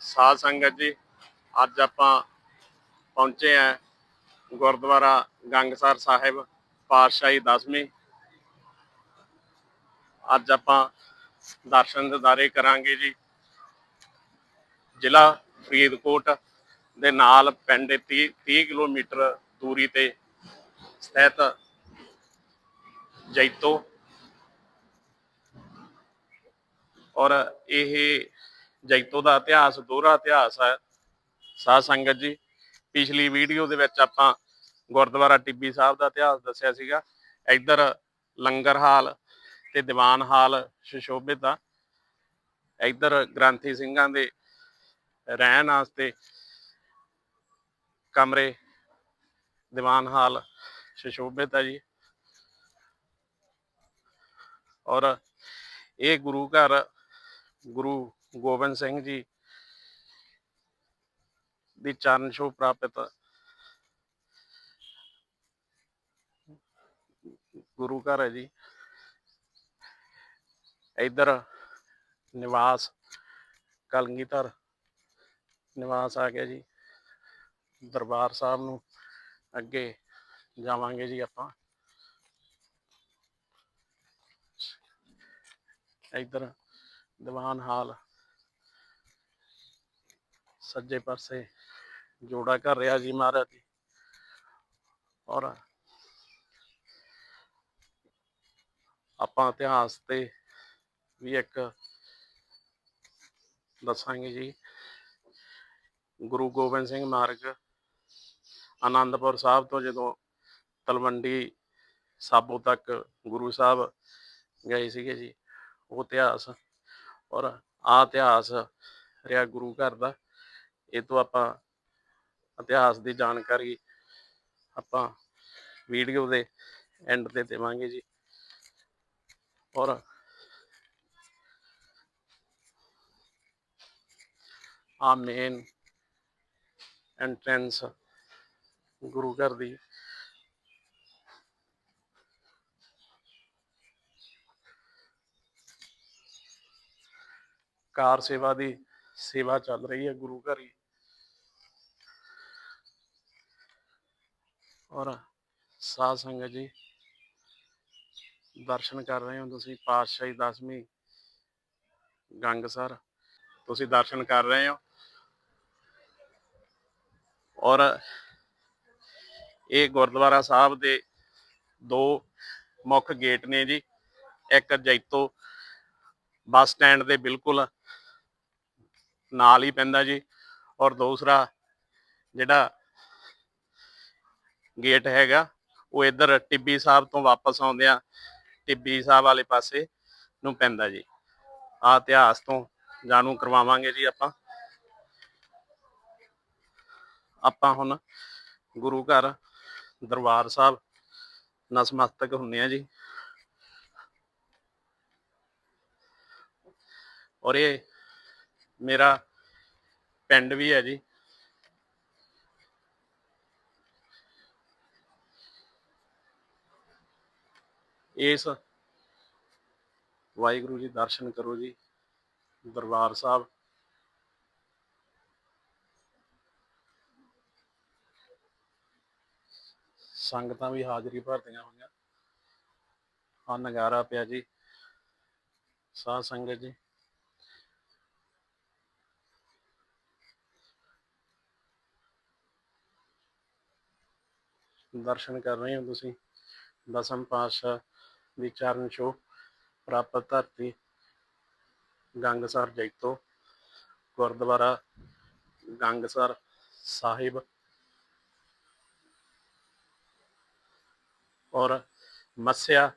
ਸਾਧ ਸੰਗਤ ਜੀ, ਅੱਜ ਆਪਾਂ ਪਹੁੰਚੇ ਆ ਗੁਰਦੁਆਰਾ ਗੰਗਸਰ ਸਾਹਿਬ ਪਾਤਸ਼ਾਹੀ ਦਸਵੀਂ। ਅੱਜ ਆਪਾਂ ਦਰਸ਼ਨ ਦਿਦਾਰੇ ਕਰਾਂਗੇ ਜੀ। ਜ਼ਿਲ੍ਹਾ ਫਰੀਦਕੋਟ ਦੇ ਨਾਲ ਪਿੰਡ 30 30 ਕਿਲੋਮੀਟਰ ਦੂਰੀ ਤੇ ਸਥਿਤ ਜੈਤੋ। ਔਰ ਇਹ ਜੈਤੋ ਦਾ ਇਤਿਹਾਸ, ਦੋਹਰਾ ਇਤਿਹਾਸ ਹੈ। ਸਾਧ ਸੰਗਤ ਜੀ, ਪਿਛਲੀ ਵੀਡੀਓ ਦੇ ਵਿੱਚ ਆਪਾਂ ਗੁਰਦੁਆਰਾ ਟਿੱਬੀ ਸਾਹਿਬ ਦਾ ਇਤਿਹਾਸ ਦੱਸਿਆ ਸੀਗਾ। ਇੱਧਰ ਲੰਗਰ ਹਾਲ ਤੇ ਦੀਵਾਨ ਹਾਲ ਸੁਸ਼ੋਭਿਤ ਆ। ਇੱਧਰ ਗ੍ਰੰਥੀ ਸਿੰਘਾਂ ਦੇ ਰਹਿਣ ਵਾਸਤੇ ਕਮਰੇ, ਦੀਵਾਨ ਹਾਲ ਸੁਸ਼ੋਭਿਤ ਆ ਜੀ। ਔਰ ਇਹ ਗੁਰੂ ਘਰ, ਗੁਰੂ ਗੋਬਿੰਦ ਸਿੰਘ ਜੀ ਦੀ ਚਰਨ ਛੋਹ ਪ੍ਰਾਪਤ ਗੁਰੂ ਘਰ ਹੈ ਜੀ। ਇੱਧਰ ਨਿਵਾਸ, ਕਲਗੀਧਰ ਨਿਵਾਸ ਆ ਗਿਆ ਜੀ। ਦਰਬਾਰ ਸਾਹਿਬ ਨੂੰ ਅੱਗੇ ਜਾਵਾਂਗੇ ਜੀ ਆਪਾਂ। ਇੱਧਰ ਦੀਵਾਨ ਹਾਲ ਸੱਜੇ ਪਾਸੇ ਜੋੜਾ ਕਰ ਰਿਹਾ ਜੀ ਮਹਾਰਾਜ ਜੀ। ਔਰ ਆਪਾਂ ਇਤਿਹਾਸ ਤੇ ਵੀ ਇੱਕ ਦੱਸਾਂਗੇ ਜੀ। ਗੁਰੂ ਗੋਬਿੰਦ ਸਿੰਘ ਮਾਰਗ ਆਨੰਦਪੁਰ ਸਾਹਿਬ ਤੋਂ ਜਦੋਂ ਤਲਵੰਡੀ ਸਾਬੋ ਤੱਕ ਗੁਰੂ ਸਾਹਿਬ ਗਏ ਸੀਗੇ ਜੀ, ਉਹ ਇਤਿਹਾਸ ਔਰ ਆ ਇਤਿਹਾਸ ਰਿਹਾ ਗੁਰੂ ਘਰ ਦਾ। ਇਹ ਤੋਂ ਆਪਾਂ ਇਤਿਹਾਸ ਦੀ ਜਾਣਕਾਰੀ ਆਪਾਂ ਵੀਡੀਓ ਦੇ ਐਂਡ ਤੇ ਦੇਵਾਂਗੇ ਜੀ। ਔਰ ਆ ਮੇਨ ਐਂਟਰੈਂਸ ਗੁਰੂ ਘਰ ਦੀ ਕਾਰ ਸੇਵਾ ਦੀ ਸੇਵਾ ਚੱਲ ਰਹੀ ਹੈ ਗੁਰੂ ਘਰ ਹੀ। ਔਰ ਸਾਧ ਸੰਗਤ ਜੀ, ਦਰਸ਼ਨ ਕਰ ਰਹੇ ਹੋ ਤੁਸੀਂ, ਪਾਤਸ਼ਾਹੀ ਦਸਵੀਂ ਗੰਗਸਰ ਤੁਸੀਂ ਦਰਸ਼ਨ ਕਰ ਰਹੇ ਹੋ। ਔਰ ਇਹ ਗੁਰਦੁਆਰਾ ਸਾਹਿਬ ਦੇ ਦੋ ਮੁੱਖ ਗੇਟ ਨੇ ਜੀ, ਇੱਕ ਜੈਤੋ ਬੱਸ ਸਟੈਂਡ ਦੇ ਬਿਲਕੁਲ ਨਾਲ ਹੀ ਪੈਂਦਾ ਜੀ, ਔਰ ਦੂਸਰਾ ਜਿਹੜਾ ਗੇਟ ਹੈਗਾ, ਉਹ ਇੱਧਰ ਟਿੱਬੀ ਸਾਹਿਬ ਤੋਂ ਵਾਪਸ ਆਉਂਦਿਆਂ ਟਿੱਬੀ ਸਾਹਿਬ ਵਾਲੇ ਪਾਸੇ ਨੂੰ ਪੈਂਦਾ ਜੀ। ਆ ਇਤਿਹਾਸ ਤੋਂ ਜਾਣੂ ਕਰਵਾਵਾਂਗੇ ਜੀ ਆਪਾਂ। ਆਪਾਂ ਹੁਣ ਗੁਰੂ ਘਰ, ਦਰਬਾਰ ਸਾਹਿਬ ਨਸਮਸਤਕ ਹੁੰਨੇ ਆ ਜੀ। ਔਰ ਇਹ ਮੇਰਾ ਪਿੰਡ ਵੀ ਹੈ ਜੀ। ਇਸ ਵਾਹਿਗੁਰੂ ਜੀ ਦਰਸ਼ਨ ਕਰੋ ਜੀ, ਦਰਬਾਰ ਸਾਹਿਬ। ਸੰਗਤਾਂ ਵੀ ਹਾਜ਼ਰੀ ਭਰਦੀਆਂ ਹੋਈਆਂ। ਆ ਨਗਾਰਾ ਪਿਆ ਜੀ, ਸਾਧ ਸੰਗਤ ਜੀ। ਦਰਸ਼ਨ ਕਰ ਰਹੇ ਹੋ ਤੁਸੀਂ, ਦਸਮ ਪਾਤਸ਼ਾਹ। ਦੀ ਚਰਨ ਛੋਹ ਪ੍ਰਾਪਤ ਧਰਤੀ ਗੰਗਸਰ ਜੈਤੋ, ਗੁਰਦੁਆਰਾ ਗੰਗਸਰ ਸਾਹਿਬ ਔਰ ਮੱਸਿਆ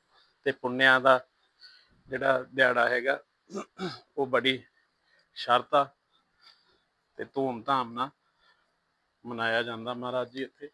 ਤੇ ਪੁੰਨਿਆ ਦਾ ਜਿਹੜਾ ਦਿਹਾੜਾ ਹੈਗਾ, ਉਹ ਬੜੀ ਸ਼ਰਧਾ ਤੇ ਧੂਮ-ਧਾਮ ਨਾਲ ਮਨਾਇਆ ਜਾਂਦਾ ਮਹਾਰਾਜ ਜੀ ਇੱਥੇ।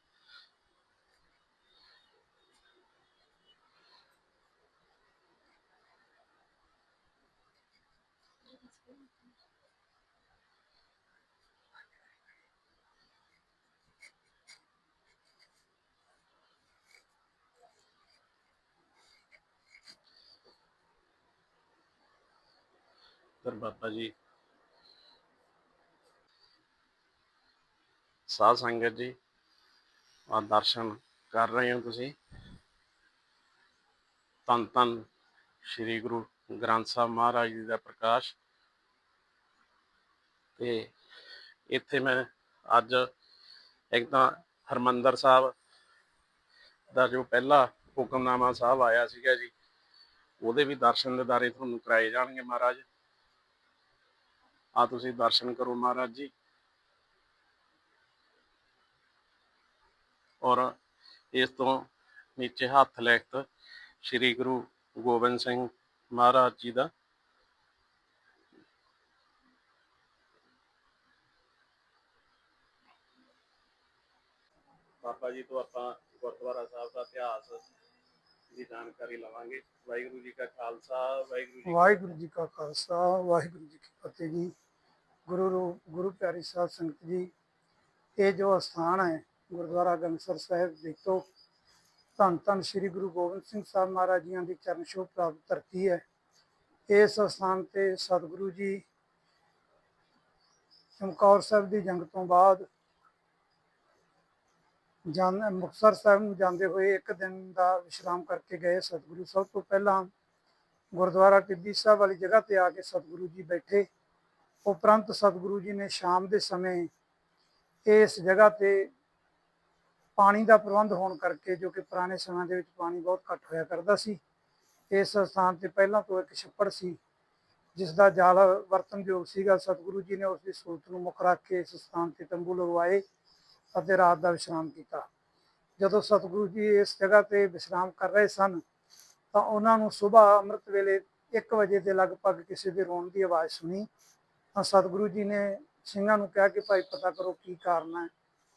ਫਿਰ ਬਾਬਾ ਜੀ। ਸਾਧ ਸੰਗਤ ਜੀ ਆ ਦਰਸ਼ਨ ਕਰ ਰਹੇ ਹੋ ਤੁਸੀਂ। ਧੰਨ ਧੰਨ ਸ੍ਰੀ ਗੁਰੂ ਗ੍ਰੰਥ ਸਾਹਿਬ ਮਹਾਰਾਜ ਜੀ ਦਾ ਪ੍ਰਕਾਸ਼। ਤੇ ਇੱਥੇ ਮੈਂ ਅੱਜ ਇੱਕ ਤਾਂ ਹਰਮੰਦਰ ਸਾਹਿਬ ਦਾ ਜੋ ਪਹਿਲਾ ਹੁਕਮਨਾਮਾ ਸਾਹਿਬ ਆਇਆ ਸੀਗਾ ਜੀ, ਉਹਦੇ ਵੀ ਦਰਸ਼ਨ ਦੇ ਦਿਦਾਰੇ ਤੁਹਾਨੂੰ ਕਰਾਏ ਜਾਣਗੇ ਮਹਾਰਾਜ। ਆ ਤੁਸੀਂ ਦਰਸ਼ਨ ਕਰੋ ਮਹਾਰਾਜ ਜੀ। ਔਰ ਇਸ ਤੋਂ ਨੀਚੇ ਹੱਥ ਲਿਖਤ ਸ੍ਰੀ ਗੁਰੂ ਗੋਬਿੰਦ ਸਿੰਘ ਮਹਾਰਾਜ ਜੀ ਦਾ ਬਾਬਾ ਜੀ ਤੋਂ ਆਪਾਂ ਗੁਰਦੁਆਰਾ ਸਾਹਿਬ ਦਾ ਇਤਿਹਾਸ ਦੀ ਜਾਣਕਾਰੀ ਲਵਾਂਗੇ। ਵਾਹਿਗੁਰੂ ਜੀ ਕਾ ਖਾਲਸਾ ਵਾਹਿਗੁਰੂ ਜੀ ਵਾਹਿਗੁਰੂ ਜੀ ਕਾ ਖਾਲਸਾ ਵਾਹਿਗੁਰੂ ਜੀ ਕੀ ਫਤਿਹ ਜੀ। ਗੁਰੂ ਰੂਪ ਗੁਰੂ ਪਿਆਰੀ ਸਾਧ ਸੰਗਤ ਜੀ ਇਹ ਜੋ ਸਥਾਨ ਹੈ ਗੁਰਦੁਆਰਾ ਗੰਗਸਰ ਸਾਹਿਬ ਦੇਖੋ ਧੰਨ ਧੰਨ ਸ੍ਰੀ ਗੁਰੂ ਗੋਬਿੰਦ ਸਿੰਘ ਸਾਹਿਬ ਮਹਾਰਾਜ ਜੀਆਂ ਦੀ ਚਰਨ ਛੋਹ ਪ੍ਰਾਪਤ ਧਰਤੀ ਹੈ। ਇਸ ਸਥਾਨ ਤੇ ਸਤਿਗੁਰੂ ਜੀ ਚਮਕੌਰ ਸਾਹਿਬ ਦੀ ਜੰਗ ਤੋਂ ਬਾਅਦ ਜਾਂ ਮੁਕਤਸਰ ਸਾਹਿਬ ਨੂੰ ਜਾਂਦੇ ਹੋਏ ਇੱਕ ਦਿਨ ਦਾ ਵਿਸ਼ਰਾਮ ਕਰਕੇ ਗਏ ਸਤਿਗੁਰੂ। ਸਭ ਤੋਂ ਪਹਿਲਾਂ ਗੁਰਦੁਆਰਾ ਟਿੱਬੀ ਸਾਹਿਬ ਵਾਲੀ ਜਗ੍ਹਾ ਤੇ ਆ ਕੇ ਸਤਿਗੁਰੂ ਜੀ ਬੈਠੇ। ਉਪਰੰਤ ਸਤਿਗੁਰੂ ਜੀ ਨੇ ਸ਼ਾਮ ਦੇ ਸਮੇਂ ਇਸ ਜਗ੍ਹਾ ਤੇ ਪਾਣੀ ਦਾ ਪ੍ਰਬੰਧ ਹੋਣ ਕਰਕੇ, ਜੋ ਕਿ ਪੁਰਾਣੇ ਸਮਿਆਂ ਦੇ ਵਿੱਚ ਪਾਣੀ ਬਹੁਤ ਘੱਟ ਹੋਇਆ ਕਰਦਾ ਸੀ, ਇਸ ਸਥਾਨ ਤੇ ਪਹਿਲਾਂ ਤੋਂ ਇੱਕ ਛੱਪੜ ਸੀ ਜਿਸ ਦਾ ਜਲ ਵਰਤਨਯੋਗ ਸੀਗਾ। ਸਤਿਗੁਰੂ ਜੀ ਨੇ ਉਸ ਦੀ ਸੂਰਤ ਨੂੰ ਮੁੱਖ ਰੱਖ ਕੇ ਇਸ ਸਥਾਨ ਤੇ ਤੰਬੂ ਲਗਵਾਏ। ਅਤੇ ਰਾਤ ਦਾ ਵਿਸ਼ਰਾਮ ਕੀਤਾ। ਜਦੋਂ ਸਤਿਗੁਰੂ ਜੀ ਇਸ ਜਗ੍ਹਾ ਤੇ ਵਿਸ਼ਰਾਮ ਕਰ ਰਹੇ ਸਨ, ਤਾਂ ਉਹਨਾਂ ਨੂੰ ਸਵੇਰ ਅੰਮ੍ਰਿਤ ਵੇਲੇ 1 ਵਜੇ ਦੇ ਲਗਭਗ ਕਿਸੇ ਦੇ ਰੋਣ ਦੀ ਆਵਾਜ਼ ਸੁਣੀ। ਤਾਂ ਸਤਿਗੁਰੂ ਜੀ ਨੇ ਸਿੰਘਾਂ ਨੂੰ ਕਿਹਾ ਕਿ ਭਾਈ ਪਤਾ ਕਰੋ ਕੀ ਕਾਰਨ ਹੈ,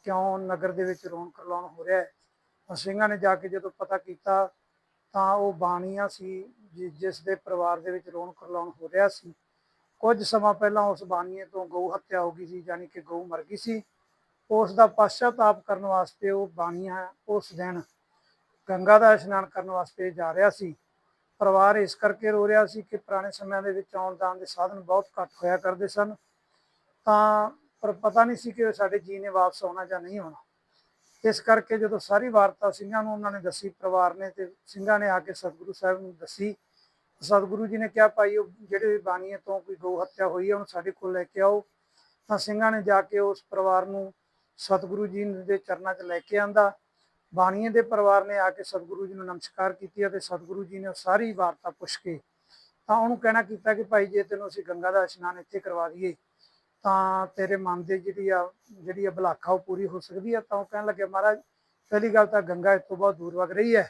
ਕਿਉਂ ਨਗਰ ਦੇ ਵਿੱਚ ਰੋਣ ਕਰਲਾਉਣ ਹੋ ਰਿਹਾ ਹੈ। ਤਾਂ ਸਿੰਘਾਂ ਨੇ ਜਾ ਕੇ ਜਦੋਂ ਪਤਾ ਕੀਤਾ, ਤਾਂ ਉਹ ਬਾਣੀਆਂ ਸੀ ਜਿ- ਜਿਸ ਦੇ ਪਰਿਵਾਰ ਦੇ ਵਿੱਚ ਰੋਣ ਕਰਲਾਉਣ ਹੋ ਰਿਹਾ ਸੀ। ਕੁਝ ਸਮਾਂ ਪਹਿਲਾਂ ਉਸ ਬਾਣੀਏ ਤੋਂ ਗਊ ਹੱਤਿਆ ਹੋ ਗਈ ਸੀ, ਯਾਨੀ ਕਿ ਗਊ ਮਰ ਗਈ ਸੀ। ਉਸ ਦਾ ਪਛਤਾਤਾਪ ਕਰਨ ਵਾਸਤੇ ਉਹ ਬਾਣੀਆਂ ਉਸ ਦਿਨ ਗੰਗਾ ਦਾ ਇਸ਼ਨਾਨ ਕਰਨ ਵਾਸਤੇ ਜਾ ਰਿਹਾ ਸੀ। ਪਰਿਵਾਰ ਇਸ ਕਰਕੇ ਰੋ ਰਿਹਾ ਸੀ ਕਿ ਪੁਰਾਣੇ ਸਮਿਆਂ ਦੇ ਵਿੱਚ ਆਉਣ ਜਾਣ ਦੇ ਸਾਧਨ ਬਹੁਤ ਘੱਟ ਹੋਇਆ ਕਰਦੇ ਸਨ। ਤਾਂ ਪਰ ਪਤਾ ਨਹੀਂ ਸੀ ਕਿ ਸਾਡੇ ਜੀ ਨੇ ਵਾਪਸ ਆਉਣਾ ਜਾਂ ਨਹੀਂ ਆਉਣਾ। ਇਸ ਕਰਕੇ ਜਦੋਂ ਸਾਰੀ ਵਾਰਤਾ ਸਿੰਘਾਂ ਨੂੰ ਉਹਨਾਂ ਨੇ ਦੱਸੀ, ਪਰਿਵਾਰ ਨੇ ਤੇ ਸਿੰਘਾਂ ਨੇ ਆ ਕੇ ਸਤਿਗੁਰੂ ਸਾਹਿਬ ਨੂੰ ਦੱਸੀ। ਸਤਿਗੁਰੂ ਜੀ ਨੇ ਕਿਹਾ, ਭਾਈ, ਉਹ ਜਿਹੜੇ ਬਾਣੀਏ ਤੋਂ ਕੋਈ ਗਊ ਹੱਤਿਆ ਹੋਈ ਹੈ, ਉਹਨੂੰ ਸਾਡੇ ਕੋਲ ਲੈ ਕੇ ਆਓ। ਤਾਂ ਸਿੰਘਾਂ ਨੇ ਜਾ ਕੇ ਉਸ ਪਰਿਵਾਰ ਨੂੰ ਸਤਿਗੁਰੂ ਜੀ ਦੇ ਚਰਨਾਂ 'ਚ ਲੈ ਕੇ ਆਂਦਾ। ਬਾਣੀਏ ਦੇ ਪਰਿਵਾਰ ਨੇ ਆ ਕੇ ਸਤਿਗੁਰੂ ਜੀ ਨੂੰ ਨਮਸਕਾਰ ਕੀਤੀ ਅਤੇ ਸਤਿਗੁਰੂ ਜੀ ਨੇ ਉਹ ਸਾਰੀ ਵਾਰਤਾ ਪੁੱਛ ਕੇ ਤਾਂ ਉਹਨੂੰ ਕਹਿਣਾ ਕੀਤਾ ਕਿ ਭਾਈ ਜੇ ਤੈਨੂੰ ਅਸੀਂ ਗੰਗਾ ਦਾ ਇਸ਼ਨਾਨ ਇੱਥੇ ਕਰਵਾ ਦਈਏ ਤਾਂ ਤੇਰੇ ਮਨ ਦੇ ਜਿਹੜੀ ਆ ਜਿਹੜੀ ਆ ਭਲਾਖਾ ਉਹ ਪੂਰੀ ਹੋ ਸਕਦੀ ਆ। ਤਾਂ ਉਹ ਕਹਿਣ ਲੱਗੇ, ਮਹਾਰਾਜ, ਪਹਿਲੀ ਗੱਲ ਤਾਂ ਗੰਗਾ ਇਸ ਤੋਂ ਬਹੁਤ ਦੂਰ ਵਗ ਰਹੀ ਹੈ।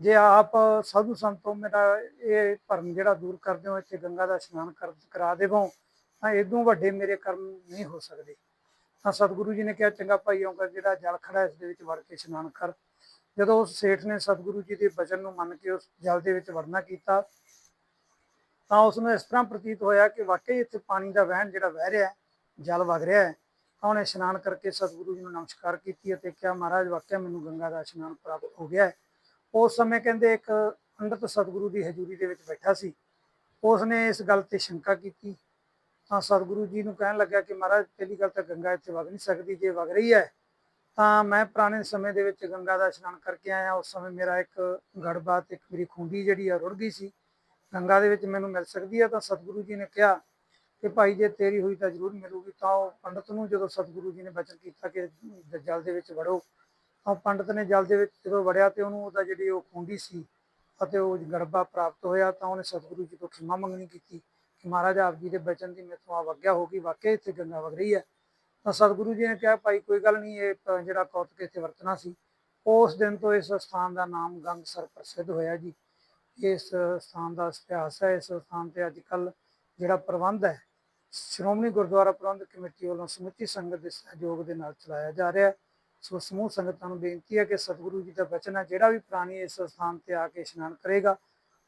ਜੇ ਆਪ ਸਾਧੂ ਸੰਤੋਂ ਮੇਰਾ ਇਹ ਭਰਮ ਜਿਹੜਾ ਦੂਰ ਕਰਦੇ ਹੋ ਇੱਥੇ ਗੰਗਾ ਦਾ ਇਸ਼ਨਾਨ ਕਰ, ਕਰਾ ਦੇਵੋ, ਤਾਂ ਇਦੋਂ ਵੱਡੇ ਮੇਰੇ ਕਰਮ ਨਹੀਂ ਹੋ ਸਕਦੇ। ਤਾਂ ਸਤਿਗੁਰੂ ਜੀ ਨੇ ਕਿਹਾ, ਚੰਗਾ ਭਾਈ ਆਉਂਗਾ ਜਿਹੜਾ ਜਲ ਖੜਾ ਇਸ ਦੇ ਵਿੱਚ ਵੜ ਕੇ ਇਸ਼ਨਾਨ ਕਰ। ਜਦੋਂ ਉਸ ਸੇਠ ਨੇ ਸਤਿਗੁਰੂ ਜੀ ਦੇ ਬਚਨ ਨੂੰ ਮੰਨ ਕੇ ਉਸ ਜਲ ਦੇ ਵਿੱਚ ਵੜਨਾ ਕੀਤਾ, ਤਾਂ ਉਸ ਨੂੰ ਇਸ ਤਰ੍ਹਾਂ ਪ੍ਰਤੀਤ ਹੋਇਆ ਕਿ ਵਾਕਈ ਇੱਥੇ ਪਾਣੀ ਦਾ ਵਹਿਣ ਜਿਹੜਾ ਵਹਿ ਰਿਹਾ ਹੈ, ਜਲ ਵਗ ਰਿਹਾ ਹੈ, ਤਾਂ ਉਹਨੇ ਇਸ਼ਨਾਨ ਕਰਕੇ ਸਤਿਗੁਰੂ ਜੀ ਨੂੰ ਨਮਸਕਾਰ ਕੀਤੀ ਅਤੇ ਕਿਹਾ, ਮਹਾਰਾਜ ਵਾਕਿਆ ਮੈਨੂੰ ਗੰਗਾ ਦਾ ਇਸ਼ਨਾਨ ਪ੍ਰਾਪਤ ਹੋ ਗਿਆ ਹੈ। ਉਸ ਸਮੇਂ ਕਹਿੰਦੇ ਇੱਕ ਪੰਡਤ ਸਤਿਗੁਰੂ ਦੀ ਹਜ਼ੂਰੀ ਦੇ ਵਿੱਚ ਬੈਠਾ ਸੀ। ਉਸ ਨੇ ਇਸ ਗੱਲ ਤੇ ਸ਼ੰਕਾ ਕੀਤੀ ਤਾਂ ਸਤਿਗੁਰੂ ਜੀ ਨੂੰ ਕਹਿਣ ਲੱਗਾ ਕਿ ਮਹਾਰਾਜ, ਪਹਿਲੀ ਗੱਲ ਤਾਂ ਗੰਗਾ ਇੱਥੇ ਵਗ ਨਹੀਂ ਸਕਦੀ, ਜੇ ਵਗ ਰਹੀ ਹੈ, ਤਾਂ ਮੈਂ ਪੁਰਾਣੇ ਸਮੇਂ ਦੇ ਵਿੱਚ ਗੰਗਾ ਦਾ ਇਸ਼ਨਾਨ ਕਰਕੇ ਆਇਆ। ਉਸ ਸਮੇਂ ਮੇਰਾ ਇੱਕ ਗੜਬਾ ਤੇ ਇੱਕ ਮੇਰੀ ਖੁੰਡੀ ਜਿਹੜੀ ਆ ਰੁੜ ਗਈ ਸੀ। ਗੰਗਾ ਦੇ ਵਿੱਚ ਮੈਨੂੰ ਮਿਲ ਸਕਦੀ ਹੈ ਤਾਂ ਸਤਿਗੁਰੂ ਜੀ ਨੇ ਕਿਹਾ ਕਿ ਭਾਈ, ਜੇ ਤੇਰੀ ਹੋਈ ਤਾਂ ਜ਼ਰੂਰ ਮਿਲੂਗੀ। ਤਾਂ ਉਹ ਪੰਡਤ ਨੂੰ ਜਦੋਂ ਸਤਿਗੁਰੂ ਜੀ ਨੇ ਬਚਨ ਕੀਤਾ ਕਿ ਜਲ ਦੇ ਵਿੱਚ ਵੜੋ, ਤਾਂ ਪੰਡਤ ਨੇ ਜਲ ਦੇ ਵਿੱਚ ਜਦੋਂ ਵੜਿਆ ਤੇ ਉਹਨੂੰ ਉਹਦਾ ਜਿਹੜੀ ਉਹ ਖੁੰਡੀ ਸੀ ਅਤੇ ਉਹ ਗੜਬਾ ਪ੍ਰਾਪਤ ਹੋਇਆ, ਤਾਂ ਉਹਨੇ ਸਤਿਗੁਰੂ ਜੀ ਤੋਂ ਖਿਮਾ ਮੰਗਣੀ ਕੀਤੀ। ਮਹਾਰਾਜ ਆਪ ਜੀ ਦੇ ਬਚਨ ਦੀ ਮੇਥੋਂ ਆਵਗਿਆ ਹੋ ਗਈ ਵਾਕਿਆ ਇੱਥੇ ਗੰਗਾ ਵਗ ਰਹੀ ਹੈ। ਤਾਂ ਸਤਿਗੁਰੂ ਜੀ ਨੇ ਕਿਹਾ, ਭਾਈ, ਕੋਈ ਗੱਲ ਨਹੀਂ, ਇਹ ਜਿਹੜਾ ਕੌਤਕ ਇੱਥੇ ਵਰਤਣਾ ਸੀ, ਉਸ ਦਿਨ ਤੋਂ ਇਸ ਸਥਾਨ ਦਾ ਨਾਮ ਗੰਗਸਰ ਪ੍ਰਸਿੱਧ ਹੋਇਆ ਜੀ। ਇਸ ਸਥਾਨ ਦਾ ਇਤਿਹਾਸ ਹੈ, ਇਸ ਸਥਾਨ ਤੇ ਅੱਜ ਕੱਲ ਜਿਹੜਾ ਪ੍ਰਬੰਧ ਹੈ, ਸ਼੍ਰੋਮਣੀ ਗੁਰਦੁਆਰਾ ਪ੍ਰਬੰਧਕ ਕਮੇਟੀ ਵੱਲੋਂ ਸਮੁੱਚੀ ਸੰਗਤ ਦੇ ਸਹਿਯੋਗ ਦੇ ਨਾਲ ਚਲਾਇਆ ਜਾ ਰਿਹਾ ਹੈ। ਸੋ ਸਮੂਹ ਸੰਗਤਾਂ ਨੂੰ ਬੇਨਤੀ ਹੈ ਕਿ ਸਤਿਗੁਰੂ ਜੀ ਦਾ ਬਚਨ ਹੈ, ਜਿਹੜਾ ਵੀ ਪ੍ਰਾਣੀ ਇਸ ਸਥਾਨ ਤੇ ਆ ਕੇ ਇਸ਼ਨਾਨ ਕਰੇਗਾ,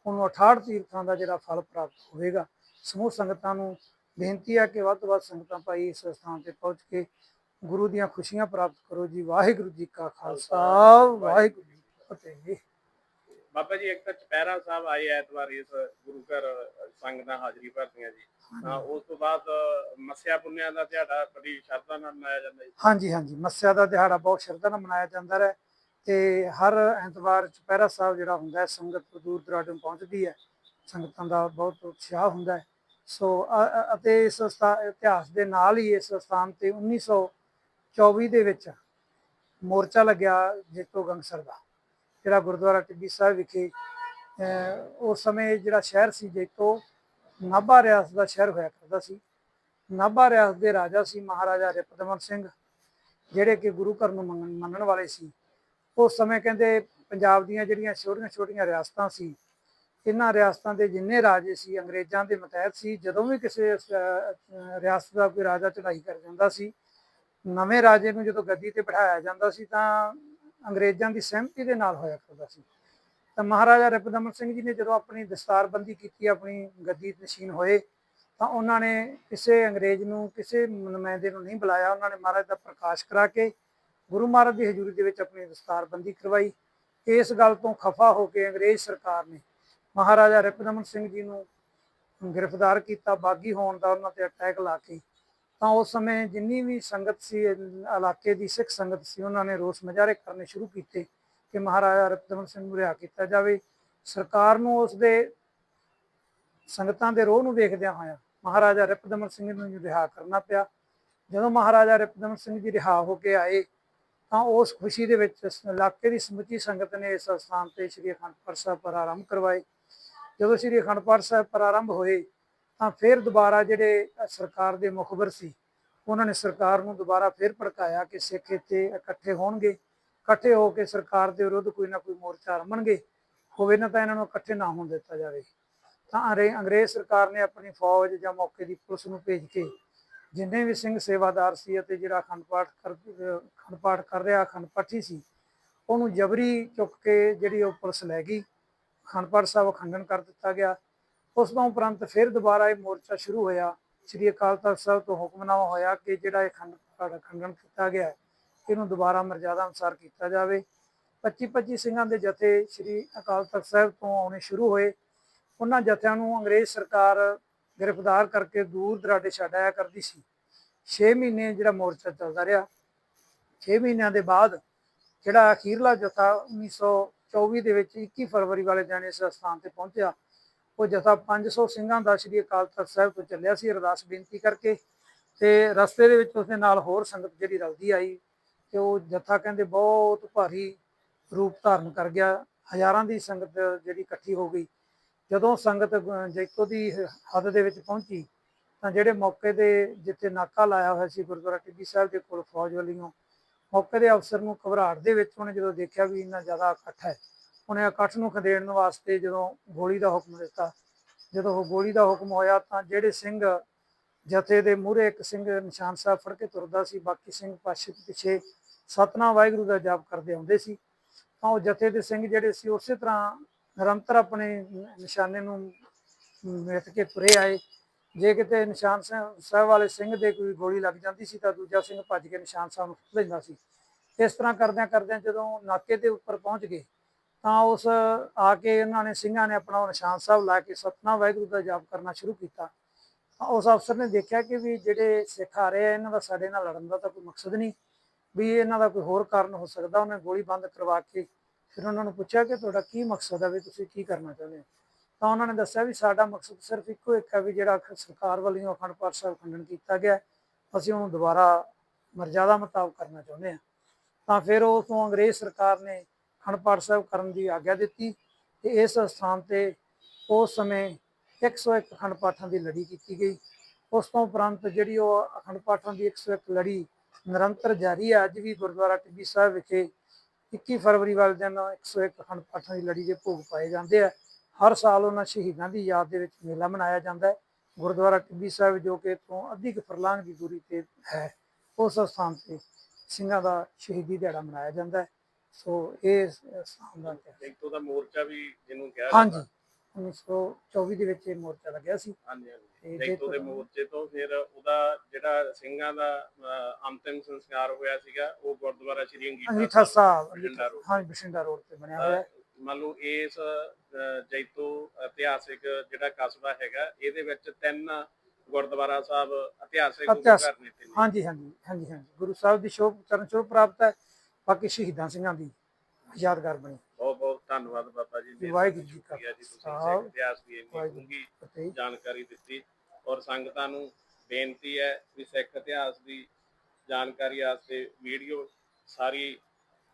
ਉਹਨੂੰ 68 ਤੀਰਥਾਂ ਦਾ ਜਿਹੜਾ ਫਲ ਪ੍ਰਾਪਤ ਹੋਵੇਗਾ। ਸਮੂਹ ਸੰਗਤਾਂ ਨੂੰ ਬੇਨਤੀ ਹੈ ਕਿ ਵੱਧ ਤੋਂ ਵੱਧ ਸੰਗਤਾਂ ਭਾਈ ਇਸ ਸਥਾਨ ਤੇ ਪਹੁੰਚ ਕੇ ਗੁਰੂ ਦੀਆਂ ਖੁਸ਼ੀਆਂ ਪ੍ਰਾਪਤ ਕਰੋ ਜੀ। ਵਾਹਿਗੁਰੂ ਜੀ ਕਾ ਖਾਲਸਾ। ਵਾਹਿਗੁਰੂ ਜੀ ਕੀ ਫਤਿਹ। ਬਾਬਾ ਜੀ ਇੱਕ ਤਾਂ ਚਪੈਰਾ ਸਾਹਿਬ ਆਏ ਐਤਵਾਰ ਇਸ ਗੁਰੂ ਘਰ ਸੰਗਤਾਂ ਹਾਜ਼ਰੀ ਭਰਦੀਆਂ ਜੀ। ਹਾਂ, ਉਸ ਤੋਂ ਬਾਅਦ ਮੱਸਿਆ ਪੁੰਨਿਆ ਦਾ ਦਿਹਾੜਾ ਬੜੀ ਸ਼ਰਧਾ ਨਾਲ ਮਨਾਇਆ ਜਾਂਦਾ ਜੀ। ਹਾਂਜੀ ਹਾਂਜੀ। ਮੱਸਿਆ ਦਾ ਦਿਹਾੜਾ ਬਹੁਤ ਸ਼ਰਧਾ ਨਾਲ ਮਨਾਇਆ ਜਾਂਦਾ ਹੈ ਤੇ ਹਰ ਐਤਵਾਰ ਚੁਪਹਿਰਾ ਸਾਹਿਬ ਜਿਹੜਾ ਹੁੰਦਾ ਹੈ ਸੰਗਤ ਦੂਰ ਦਰਾਡੇ ਪਹੁੰਚਦੀ ਹੈ। ਸੰਗਤਾਂ ਦਾ ਬਹੁਤ ਉਤਸ਼ਾਹ ਹੁੰਦਾ ਹੈ। ਸੋ ਅਤੇ ਇਸ ਸਥਾ- ਇਤਿਹਾਸ ਦੇ ਨਾਲ ਹੀ ਇਸ ਸਥਾਨ ਤੇ 1924 ਦੇ ਵਿੱਚ ਮੋਰਚਾ ਲੱਗਿਆ ਜੇਤੋ ਗੰਗਸਰ ਦਾ, ਜਿਹੜਾ ਗੁਰਦੁਆਰਾ ਟਿੱਬੀ ਸਾਹਿਬ ਵਿਖੇ ਉਸ ਸਮੇਂ ਜਿਹੜਾ ਸ਼ਹਿਰ ਸੀ ਜੇਤੋ, ਨਾਭਾ ਰਿਆਸਤ ਦਾ ਸ਼ਹਿਰ ਹੋਇਆ ਕਰਦਾ ਸੀ। ਨਾਭਾ ਰਿਆਸਤ ਦੇ ਰਾਜਾ ਸੀ ਮਹਾਰਾਜਾ ਰਿਪਦਮਨ ਸਿੰਘ, ਜਿਹੜੇ ਕਿ ਗੁਰੂ ਘਰ ਨੂੰ ਮੰਨਣ ਮੰਨਣ ਵਾਲੇ ਸੀ। ਉਸ ਸਮੇਂ ਕਹਿੰਦੇ ਪੰਜਾਬ ਦੀਆਂ ਜਿਹੜੀਆਂ ਛੋਟੀਆਂ-ਛੋਟੀਆਂ ਰਿਆਸਤਾਂ ਸੀ ਇਹਨਾਂ ਰਿਆਸਤਾਂ ਦੇ ਜਿੰਨੇ ਰਾਜੇ ਸੀ, ਅੰਗਰੇਜ਼ਾਂ ਦੇ ਮਤਹਿਤ ਸੀ, ਜਦੋਂ ਵੀ ਕਿਸੇ ਰਿਆਸਤ ਦਾ ਕੋਈ ਰਾਜਾ ਚੜਾਈ ਕਰ ਜਾਂਦਾ ਸੀ, ਨਵੇਂ ਰਾਜੇ ਨੂੰ ਜਦੋਂ ਗੱਦੀ ਤੇ ਬਿਠਾਇਆ ਜਾਂਦਾ ਸੀ, ਤਾਂ ਅੰਗਰੇਜ਼ਾਂ ਦੀ ਸਹਿਮਤੀ ਦੇ ਨਾਲ ਹੋਇਆ ਕਰਦਾ ਸੀ। ਤਾਂ ਮਹਾਰਾਜਾ ਰਿਪਦਮਨ ਸਿੰਘ ਜੀ ਨੇ ਜਦੋਂ ਆਪਣੀ ਦਸਤਾਰਬੰਦੀ ਕੀਤੀ, ਆਪਣੀ ਗੱਦੀ ਨਸ਼ੀਨ ਹੋਏ, ਤਾਂ ਉਹਨਾਂ ਨੇ ਕਿਸੇ ਅੰਗਰੇਜ਼ ਨੂੰ ਕਿਸੇ ਨੁਮਾਇੰਦੇ ਨੂੰ ਨਹੀਂ ਬੁਲਾਇਆ। ਉਹਨਾਂ ਨੇ ਮਹਾਰਾਜ ਦਾ ਪ੍ਰਕਾਸ਼ ਕਰਾ ਕੇ ਗੁਰੂ ਮਹਾਰਾਜ ਦੀ ਹਜ਼ੂਰੀ ਦੇ ਵਿੱਚ ਆਪਣੀ ਦਸਤਾਰਬੰਦੀ ਕਰਵਾਈ। ਇਸ ਗੱਲ ਤੋਂ ਖਫਾ ਹੋ ਕੇ ਅੰਗਰੇਜ਼ ਸਰਕਾਰ ਨੇ ਮਹਾਰਾਜਾ ਰਿਪਦਮਨ ਸਿੰਘ ਜੀ ਨੂੰ ਗ੍ਰਿਫਤਾਰ ਕੀਤਾ, ਬਾਗੀ ਹੋਣ ਦਾ ਉਹਨਾਂ ਤੇ ਅਟੈਕ ਲਾ ਕੇ। ਤਾਂ ਉਸ ਸਮੇਂ ਜਿੰਨੀ ਵੀ ਸੰਗਤ ਸੀ, ਇਲਾਕੇ ਦੀ ਸਿੱਖ ਸੰਗਤ ਸੀ, ਉਹਨਾਂ ਨੇ ਰੋਸ ਮੁਜ਼ਾਹਰੇ ਕਰਨੇ ਸ਼ੁਰੂ ਕੀਤੇ ਕਿ ਮਹਾਰਾਜਾ ਰਿਪਦਮਨ ਸਿੰਘ ਨੂੰ ਰਿਹਾ ਕੀਤਾ ਜਾਵੇ। ਸਰਕਾਰ ਨੂੰ ਉਸ ਦੇ ਸੰਗਤਾਂ ਦੇ ਰੋਹ ਨੂੰ ਦੇਖਦਿਆਂ ਹੋਇਆ ਮਹਾਰਾਜਾ ਰਿਪਦਮਨ ਸਿੰਘ ਨੂੰ ਰਿਹਾ ਕਰਨਾ ਪਿਆ। ਜਦੋਂ ਮਹਾਰਾਜਾ ਰਿਪਦਮਨ ਸਿੰਘ ਜੀ ਰਿਹਾ ਹੋ ਕੇ ਆਏ, ਤਾਂ ਉਸ ਖੁਸ਼ੀ ਦੇ ਵਿੱਚ ਇਲਾਕੇ ਦੀ ਸਮੁੱਚੀ ਸੰਗਤ ਨੇ ਇਸ ਸਥਾਨ ਤੇ ਸ੍ਰੀ ਅਖੰਡ ਪਾਠ ਸਾਹਿਬ ਪ੍ਰਾਰੰਭ ਕਰਵਾਏ। ਜਦੋਂ ਸ੍ਰੀ ਅਖੰਡ ਪਾਠ ਸਾਹਿਬ ਪ੍ਰਾਰੰਭ ਹੋਏ, ਤਾਂ ਫਿਰ ਦੁਬਾਰਾ ਜਿਹੜੇ ਸਰਕਾਰ ਦੇ ਮੁਖਬਰ ਸੀ, ਉਹਨਾਂ ਨੇ ਸਰਕਾਰ ਨੂੰ ਦੁਬਾਰਾ ਫਿਰ ਭੜਕਾਇਆ ਕਿ ਸਿੱਖ ਇੱਥੇ ਇਕੱਠੇ ਹੋਣਗੇ, ਇਕੱਠੇ ਹੋ ਕੇ ਸਰਕਾਰ ਦੇ ਵਿਰੁੱਧ ਕੋਈ ਨਾ ਕੋਈ ਮੋਰਚਾ ਰਮਣਗੇ, ਹੋਵੇ ਨਾ ਤਾਂ ਇਹਨਾਂ ਨੂੰ ਇਕੱਠੇ ਨਾ ਹੋਣ ਦਿੱਤਾ ਜਾਵੇ। ਤਾਂ ਅੰਗਰੇ- ਅੰਗਰੇਜ਼ ਸਰਕਾਰ ਨੇ ਆਪਣੀ ਫੌਜ ਜਾਂ ਮੌਕੇ ਦੀ ਪੁਲਿਸ ਨੂੰ ਭੇਜ ਕੇ ਜਿੰਨੇ ਵੀ ਸਿੰਘ ਸੇਵਾਦਾਰ ਸੀ ਅਤੇ ਜਿਹੜਾ ਅਖੰਡ ਪਾਠ ਕਰ ਅਖੰਡ ਪਾਠ ਕਰ ਰਿਹਾ, ਅਖੰਡ ਪਾਠੀ ਸੀ, ਉਹਨੂੰ ਜਬਰੀ ਚੁੱਕ ਕੇ ਜਿਹੜੀ ਉਹ ਪੁਲਿਸ ਲੈ ਗਈ। ਅਖੰਡ ਪਾਠ ਸਾਹਿਬ ਖੰਡਨ ਕਰ ਦਿੱਤਾ ਗਿਆ। ਉਸ ਤੋਂ ਉਪਰੰਤ ਫਿਰ ਦੁਬਾਰਾ ਇਹ ਮੋਰਚਾ ਸ਼ੁਰੂ ਹੋਇਆ। ਸ੍ਰੀ ਅਕਾਲ ਤਖਤ ਸਾਹਿਬ ਤੋਂ ਹੁਕਮਨਾਮਾ ਹੋਇਆ ਕਿ ਜਿਹੜਾ ਇਹ ਖੰਡ ਖੰਡਨ ਕੀਤਾ ਗਿਆ ਇਹਨੂੰ ਦੁਬਾਰਾ ਮਰਜ਼ਾਦਾ ਅਨੁਸਾਰ ਕੀਤਾ ਜਾਵੇ। 25 25 ਸਿੰਘਾਂ ਦੇ ਜਥੇ ਸ੍ਰੀ ਅਕਾਲ ਤਖਤ ਸਾਹਿਬ ਤੋਂ ਆਉਣੇ ਸ਼ੁਰੂ ਹੋਏ। ਉਹਨਾਂ ਜਥਿਆਂ ਨੂੰ ਅੰਗਰੇਜ਼ ਸਰਕਾਰ ਗ੍ਰਿਫਤਾਰ ਕਰਕੇ ਦੂਰ ਦਰਾਡੇ ਛੱਡਾਇਆ ਕਰਦੀ ਸੀ। 6 ਮਹੀਨੇ ਜਿਹੜਾ ਮੋਰਚਾ ਚੱਲਦਾ ਰਿਹਾ। 6 ਮਹੀਨਿਆਂ ਦੇ ਬਾਅਦ ਜਿਹੜਾ ਅਖੀਰਲਾ ਜਥਾ 1924 ਦੇ ਵਿੱਚ 21 ਫਰਵਰੀ ਵਾਲੇ ਦਿਨ ਇਸ ਸਥਾਨ ਤੇ ਪਹੁੰਚਿਆ। ਉਹ ਜਥਾ 500 ਸਿੰਘਾਂ ਦਾ ਸ੍ਰੀ ਅਕਾਲ ਤਖਤ ਸਾਹਿਬ ਤੋਂ ਚੱਲਿਆ ਸੀ। ਅਰਦਾਸ ਬੇਨਤੀ ਕਰਕੇ ਤੇ ਰਸਤੇ ਦੇ ਵਿੱਚ ਉਸਦੇ ਨਾਲ ਹੋਰ ਸੰਗਤ ਜਿਹੜੀ ਰਲਦੀ ਆਈ ਤੇ ਉਹ ਜਥਾ ਕਹਿੰਦੇ ਬਹੁਤ ਭਾਰੀ ਰੂਪ ਧਾਰਨ ਕਰ ਗਿਆ। ਹਜ਼ਾਰਾਂ ਦੀ ਸੰਗਤ ਜਿਹੜੀ ਇਕੱਠੀ ਹੋ ਗਈ। ਜਦੋਂ ਸੰਗਤ ਅਹ, ਜੈਤੋ ਦੀ ਹੱਦ ਦੇ ਵਿੱਚ ਪਹੁੰਚੀ ਤਾਂ ਜਿਹੜੇ ਮੌਕੇ ਦੇ ਜਿੱਥੇ ਨਾਕਾ ਲਾਇਆ ਹੋਇਆ ਸੀ ਗੁਰਦੁਆਰਾ ਟਿੱਬੀ ਸਾਹਿਬ ਦੇ ਕੋਲ ਫੌਜ ਵੱਲੋਂ ਮੌਕੇ ਦੇ ਅਫਸਰ ਨੂੰ ਘਬਰਾਹਟ ਦੇ ਵਿੱਚ ਉਹਨੇ ਜਦੋਂ ਦੇਖਿਆ ਵੀ ਇੰਨਾ ਜ਼ਿਆਦਾ ਇਕੱਠ ਹੈ, ਉਹਨੇ ਇਕੱਠ ਨੂੰ ਖਦੇੜਨ ਵਾਸਤੇ ਜਦੋਂ ਗੋਲੀ ਦਾ ਹੁਕਮ ਦਿੱਤਾ। ਜਦੋਂ ਉਹ ਗੋਲੀ ਦਾ ਹੁਕਮ ਹੋਇਆ ਤਾਂ ਜਿਹੜੇ ਸਿੰਘ ਜਥੇ ਦੇ ਮੂਹਰੇ ਇੱਕ ਸਿੰਘ ਨਿਸ਼ਾਨ ਸਾਹਿਬ ਫੜ ਕੇ ਤੁਰਦਾ ਸੀ, ਬਾਕੀ ਸਿੰਘ ਪਾਛੇ ਪਿੱਛੇ ਸਤਨਾਮ ਵਾਹਿਗੁਰੂ ਦਾ ਜਾਪ ਕਰਦੇ ਆਉਂਦੇ ਸੀ। ਤਾਂ ਉਹ ਜਥੇ ਦੇ ਸਿੰਘ ਜਿਹੜੇ ਸੀ, ਉਸੇ ਤਰ੍ਹਾਂ ਨਿਰੰਤਰ ਆਪਣੇ ਨਿਸ਼ਾਨੇ ਨੂੰ ਮਿੱਥ ਕੇ ਤੁਰੇ ਆਏ। ਜੇ ਕਿਤੇ ਨਿਸ਼ਾਨ ਸਾਹਿਬ ਸਾਹਿਬ ਵਾਲੇ ਸਿੰਘ ਦੇ ਕੋਈ ਗੋਲੀ ਲੱਗ ਜਾਂਦੀ ਸੀ ਤਾਂ ਦੂਜਾ ਸਿੰਘ ਭੱਜ ਕੇ ਨਿਸ਼ਾਨ ਸਾਹਿਬ ਨੂੰ ਖਿੱਚ ਲੈਂਦਾ ਸੀ। ਇਸ ਤਰ੍ਹਾਂ ਕਰਦਿਆਂ ਕਰਦਿਆਂ ਜਦੋਂ ਨਾਕੇ ਦੇ ਉੱਪਰ ਪਹੁੰਚ ਗਏ ਤਾਂ ਉਸ ਆ ਕੇ ਇਹਨਾਂ ਨੇ ਸਿੰਘਾਂ ਨੇ ਆਪਣਾ ਉਹ ਨਿਸ਼ਾਨ ਸਾਹਿਬ ਲਾ ਕੇ ਸਤਨਾਮ ਵਾਹਿਗੁਰੂ ਦਾ ਜਾਪ ਕਰਨਾ ਸ਼ੁਰੂ ਕੀਤਾ। ਤਾਂ ਉਸ ਅਫਸਰ ਨੇ ਦੇਖਿਆ ਕਿ ਵੀ ਜਿਹੜੇ ਸਿੱਖ ਆ ਰਹੇ ਆ, ਇਹਨਾਂ ਦਾ ਸਾਡੇ ਨਾਲ ਲੜਨ ਦਾ ਤਾਂ ਕੋਈ ਮਕਸਦ ਨਹੀਂ, ਵੀ ਇਹਨਾਂ ਦਾ ਕੋਈ ਹੋਰ ਕਾਰਨ ਹੋ ਸਕਦਾ, ਉਹਨੇ ਗੋਲੀ ਬੰਦ ਕਰਵਾ ਕੇ ਫਿਰ ਉਹਨਾਂ ਨੂੰ ਪੁੱਛਿਆ ਕਿ ਤੁਹਾਡਾ ਕੀ ਮਕਸਦ ਹੈ ਵੀ ਤੁਸੀਂ ਕੀ ਕਰਨਾ ਚਾਹੁੰਦੇ ਹੋ? ਤਾਂ ਉਹਨਾਂ ਨੇ ਦੱਸਿਆ ਵੀ ਸਾਡਾ ਮਕਸਦ ਸਿਰਫ ਇੱਕੋ ਇੱਕ ਹੈ ਵੀ ਜਿਹੜਾ ਖ- ਸਰਕਾਰ ਵੱਲੋਂ ਅਖੰਡ ਪਾਠ ਸਾਹਿਬ ਖੰਡਨ ਕੀਤਾ ਗਿਆ ਅਸੀਂ ਉਹਨੂੰ ਦੁਬਾਰਾ ਮਰਜ਼ਾਦਾ ਮੁਤਾਬਕ ਕਰਨਾ ਚਾਹੁੰਦੇ ਹਾਂ। ਤਾਂ ਫਿਰ ਉਸ ਤੋਂ ਅੰਗਰੇਜ਼ ਸਰਕਾਰ ਨੇ ਅਖੰਡ ਪਾਠ ਸਾਹਿਬ ਕਰਨ ਦੀ ਆਗਿਆ ਦਿੱਤੀ ਤੇ ਇਸ ਸਥਾਨ ਤੇ ਉਸ ਸਮੇਂ 101 ਅਖੰਡ ਪਾਠਾਂ ਦੀ ਲੜੀ ਕੀਤੀ ਗਈ। ਉਸ ਤੋਂ ਉਪਰੰਤ ਜਿਹੜੀ ਉਹ ਅਖੰਡ ਪਾਠਾਂ ਦੀ 101 ਲੜੀ ਨਿਰੰਤਰ ਜਾਰੀ ਹੈ, ਅੱਜ ਵੀ ਗੁਰਦੁਆਰਾ ਟਿੱਬੀ ਸਾਹਿਬ ਵਿਖੇ 21 ਫਰਵਰੀ ਵਾਲੇ ਦਿਨ 101 ਅਖੰਡ ਪਾਠਾਂ ਦੀ ਲੜੀ ਦੇ ਭੋਗ ਪਾਏ ਜਾਂਦੇ ਆ। ਹਰ ਸਾਲ ਉਹਨਾਂ ਸ਼ਹੀਦਾਂ ਦੀ ਯਾਦ ਦੇ ਵਿੱਚ ਮੇਲਾ ਮਨਾਇਆ ਜਾਂਦਾ ਹੈ। ਗੁਰਦੁਆਰਾ ਟਿੱਬੀ ਸਾਹਿਬ ਜੋ ਕਿ ਤੋਂ ਅੱਧੀ ਕੁ ਫਰਲਾਂਗ ਦੀ ਦੂਰੀ ਤੇ ਹੈ ਉਸ ਸਥਾਨ ਤੇ ਸਿੰਘਾਂ ਦਾ ਸ਼ਹੀਦੀ ਦਿਹਾੜਾ ਮਨਾਇਆ ਜਾਂਦਾ ਹੈ। ਸੋ ਇਹ ਸਥਾਨ ਦਾ ਇਤਿਹਾਸ। ਜੈਤੋ ਦਾ ਮੋਰਚਾ ਵੀ ਜਿਹਨੂੰ ਕਿਹਾ ਹਾਂਜੀ 1924 ਦੇ ਵਿੱਚ ਇਹ ਮੋਰਚਾ ਲੱਗਿਆ ਸੀ। ਹਾਂਜੀ ਹਾਂਜੀ। ਤੇ ਦੇ ਮੋਰਚੇ ਤੋਂ ਫਿਰ ਉਹਦਾ ਜਿਹੜਾ ਸਿੰਘਾਂ ਦਾ ਅੰਤਿਮ ਸੰਸਕਾਰ ਹੋਇਆ ਸੀਗਾ ਉਹ ਗੁਰਦੁਆਰਾ ਸ਼੍ਰੀ ਅੰਗੀਠਾ ਸਾਹਿਬ। ਹਾਂਜੀ ਬਠਿੰਡਾ ਰੋਡ ਤੇ ਬਣਿਆ ਹੋਇਆ ਹੈ। ਮੰਨ ਲਓ ਇਸ ਜੈਤੋ ਇਤਿਹਾਸਿਕ ਜਿਹੜਾ ਕਸਬਾ ਹੈਗਾ ਇਹਦੇ ਵਿੱਚ ਤਿੰਨ ਗੁਰਦੁਆਰਾ ਸਾਹਿਬ ਇਤਿਹਾਸਿਕ ਗੁਰੂ ਘਰ ਨੇ। ਤਿੰਨੇ ਹਾਂਜੀ ਹਾਂਜੀ ਹਾਂਜੀ ਹਾਂਜੀ। ਗੁਰੂ ਸਾਹਿਬ ਦੀ ਸ਼ੋਭ ਚਰਨ ਛੋਹ ਪ੍ਰਾਪਤ ਹੈ। ਬਾਕੀ ਸ਼ਹੀਦਾਂ ਸਿੰਘਾਂ ਦੀ ਯਾਦਗਾਰ ਬਣੀ। ਬਹੁਤ ਬਹੁਤ ਧੰਨਵਾਦ ਬਾਬਾ ਜੀ। ਮਿਹਰਬਾਨੀ ਵਾਹਿਗੁਰੂ ਜੀ ਕਾ ਜੀ ਖਾਲਸਾ, ਇਤਿਹਾਸ ਦੀ ਇੰਨੀ ਜਾਣਕਾਰੀ ਦਿੱਤੀ ਔਰ ਸੰਗਤਾਂ ਨੂੰ ਬੇਨਤੀ ਹੈ ਵੀ ਸਿੱਖ ਇਤਿਹਾਸ ਦੀ ਜਾਣਕਾਰੀ ਵਾਸਤੇ ਵੀਡੀਓ ਸਾਰੀ